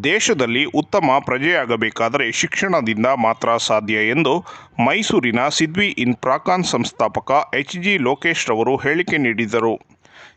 ದೇಶದಲ್ಲಿ ಉತ್ತಮ ಪ್ರಜೆಯಾಗಬೇಕಾದರೆ ಶಿಕ್ಷಣದಿಂದ ಮಾತ್ರ ಸಾಧ್ಯ ಎಂದು ಮೈಸೂರಿನ ಸಿದ್ವಿ ಇನ್ ಪ್ರಾಕಾನ್ ಸಂಸ್ಥಾಪಕ ಎಚ್ ಜಿ ಲೋಕೇಶ್ ರವರು ಹೇಳಿಕೆ ನೀಡಿದರು.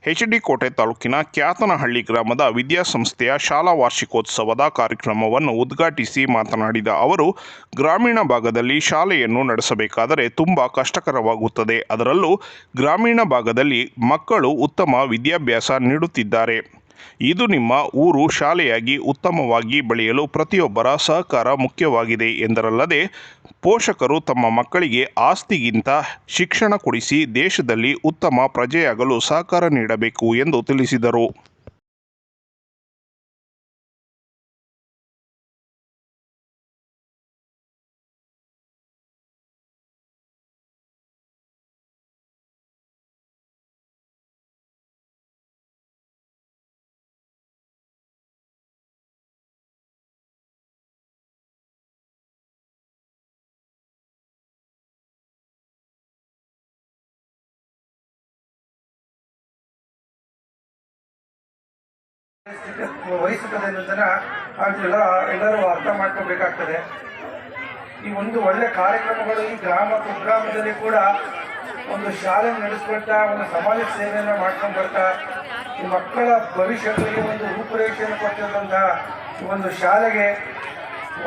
ಎಚ್ ಡಿ ಕೋಟೆ ತಾಲೂಕಿನ ಕ್ಯಾತನಹಳ್ಳಿ ಗ್ರಾಮದ ವಿದ್ಯಾಸಂಸ್ಥೆಯ ಶಾಲಾ ವಾರ್ಷಿಕೋತ್ಸವದ ಕಾರ್ಯಕ್ರಮವನ್ನು ಉದ್ಘಾಟಿಸಿ ಮಾತನಾಡಿದ ಅವರು, ಗ್ರಾಮೀಣ ಭಾಗದಲ್ಲಿ ಶಾಲೆಯನ್ನು ನಡೆಸಬೇಕಾದರೆ ತುಂಬ ಕಷ್ಟಕರವಾಗುತ್ತದೆ. ಅದರಲ್ಲೂ ಗ್ರಾಮೀಣ ಭಾಗದಲ್ಲಿ ಮಕ್ಕಳು ಉತ್ತಮ ವಿದ್ಯಾಭ್ಯಾಸ ನೀಡುತ್ತಿದ್ದಾರೆ. ಇದು ನಿಮ್ಮ ಊರು ಶಾಲೆಯಾಗಿ ಉತ್ತಮವಾಗಿ ಬೆಳೆಯಲು ಪ್ರತಿಯೊಬ್ಬರ ಸಹಕಾರ ಮುಖ್ಯವಾಗಿದೆ ಎಂದರಲ್ಲದೆ, ಪೋಷಕರು ತಮ್ಮ ಮಕ್ಕಳಿಗೆ ಆಸ್ತಿಗಿಂತ ಶಿಕ್ಷಣ ಕೊಡಿಸಿ ದೇಶದಲ್ಲಿ ಉತ್ತಮ ಪ್ರಜೆಯಾಗಲು ಸಹಕಾರ ನೀಡಬೇಕು ಎಂದು ತಿಳಿಸಿದರು. ವಹಿಸುತ್ತದೆ ಅನ್ನೋದನ್ನ ನಾವೆಲ್ಲ ಎಲ್ಲರೂ ಅರ್ಥ ಮಾಡ್ಕೋಬೇಕಾಗ್ತದೆ. ಈ ಒಂದು ಒಳ್ಳೆ ಕಾರ್ಯಕ್ರಮಗಳು ಈ ಗ್ರಾಮ ಕುಗ್ರಾಮದಲ್ಲಿ ಕೂಡ ಒಂದು ಶಾಲೆ ನಡೆಸ್ಕೊಳ್ತಾ ಒಂದು ಸಮಾಜ ಸೇವೆಯನ್ನು ಮಾಡ್ಕೊಂಡು ಬರ್ತಾ, ಈ ಮಕ್ಕಳ ಭವಿಷ್ಯದಲ್ಲಿ ಒಂದು ರೂಪುರೇಷೆಯನ್ನು ಕೊಟ್ಟಿರುವಂತಹ ಒಂದು ಶಾಲೆಗೆ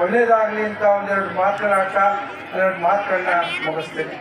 ಒಳ್ಳೆಯದಾಗಲಿ ಅಂತ ಒಂದೆರಡು ಮಾತುಗಳಾಟ ಎರಡು ಮಾತುಗಳನ್ನ ಮುಗಿಸ್ತೇನೆ.